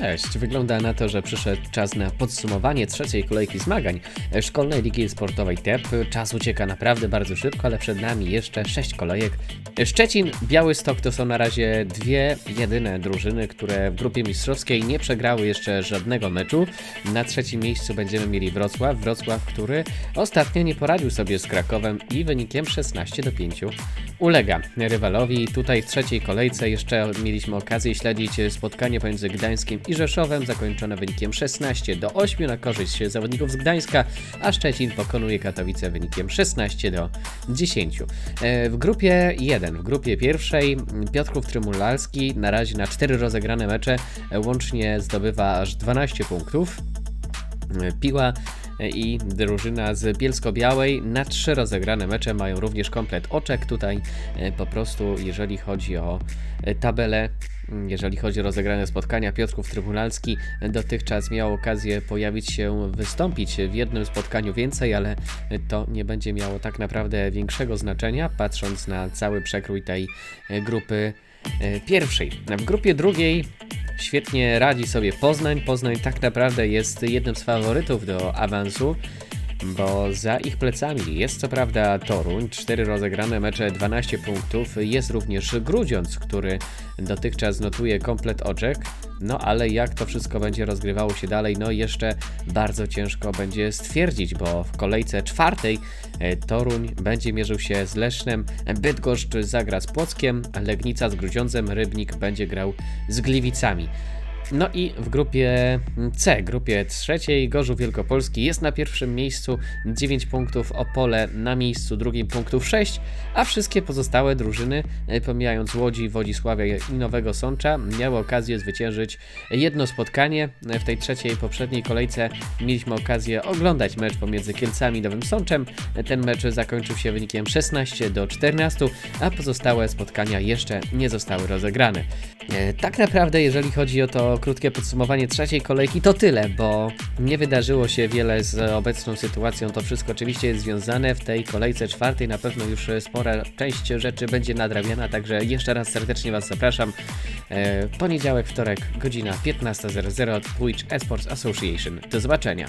Cześć, wygląda na to, że przyszedł czas na podsumowanie trzeciej kolejki zmagań Szkolnej Ligi Sportowej TEP. Czas ucieka naprawdę bardzo szybko, ale przed nami jeszcze sześć kolejek. Szczecin, Białystok to są na razie dwie jedyne drużyny, które w grupie mistrzowskiej nie przegrały jeszcze żadnego meczu. Na trzecim miejscu będziemy mieli Wrocław, Wrocław, który ostatnio nie poradził sobie z Krakowem i wynikiem 16 do 5 ulega rywalowi. Tutaj w trzeciej kolejce jeszcze mieliśmy okazję śledzić spotkanie pomiędzy Gdańskiem i Rzeszowem, zakończone wynikiem 16 do 8 na korzyść zawodników z Gdańska, a Szczecin pokonuje Katowice wynikiem 16 do 10. E, W grupie 1, w grupie pierwszej Piotrków Trymulalski na razie na 4 rozegrane mecze e, łącznie zdobywa aż 12 punktów. Piła i drużyna z Bielsko-Białej na trzy rozegrane mecze mają również komplet oczek. Tutaj e, po prostu, jeżeli chodzi o e, tabelę, m, jeżeli chodzi o rozegrane spotkania, Piotrków Trybunalski dotychczas miał okazję pojawić się, wystąpić w jednym spotkaniu więcej, ale to nie będzie miało tak naprawdę większego znaczenia, patrząc na cały przekrój tej e, grupy pierwszej. W grupie drugiej Świetnie radzi sobie Poznań. Poznań tak naprawdę jest jednym z faworytów do awansu, bo za ich plecami jest co prawda Toruń, 4 rozegrane mecze, 12 punktów. Jest również Grudziądz, który dotychczas notuje komplet oczek. No ale jak to wszystko będzie rozgrywało się dalej, no jeszcze bardzo ciężko będzie stwierdzić, bo w kolejce czwartej e, Toruń będzie mierzył się z Lesznem, Bydgoszcz zagra z Płockiem, Legnica z Grudziądzem, Rybnik będzie grał z Gliwicami. No i w grupie C, grupie trzeciej, Gorzów Wielkopolski jest na pierwszym miejscu, 9 punktów, Opole na miejscu drugim punktów 6, a wszystkie pozostałe drużyny, e, pomijając Łodzi, Wodzisławia i Nowego Sącza, miały okazję zwyciężyć jedno spotkanie. E, W tej trzeciej, poprzedniej kolejce mieliśmy okazję oglądać mecz pomiędzy Kielcami i Nowym Sączem. E, Ten mecz zakończył się wynikiem 16 do 14, a pozostałe spotkania jeszcze nie zostały rozegrane. E, Tak naprawdę, jeżeli chodzi o to krótkie podsumowanie trzeciej kolejki, to tyle, bo nie wydarzyło się wiele z obecną sytuacją. To wszystko oczywiście jest związane. W tej kolejce czwartej na pewno już spora część rzeczy będzie nadrabiana, także jeszcze raz serdecznie Was zapraszam. E, Poniedziałek, wtorek, godzina 15.00 Twitch Esports Association. Do zobaczenia.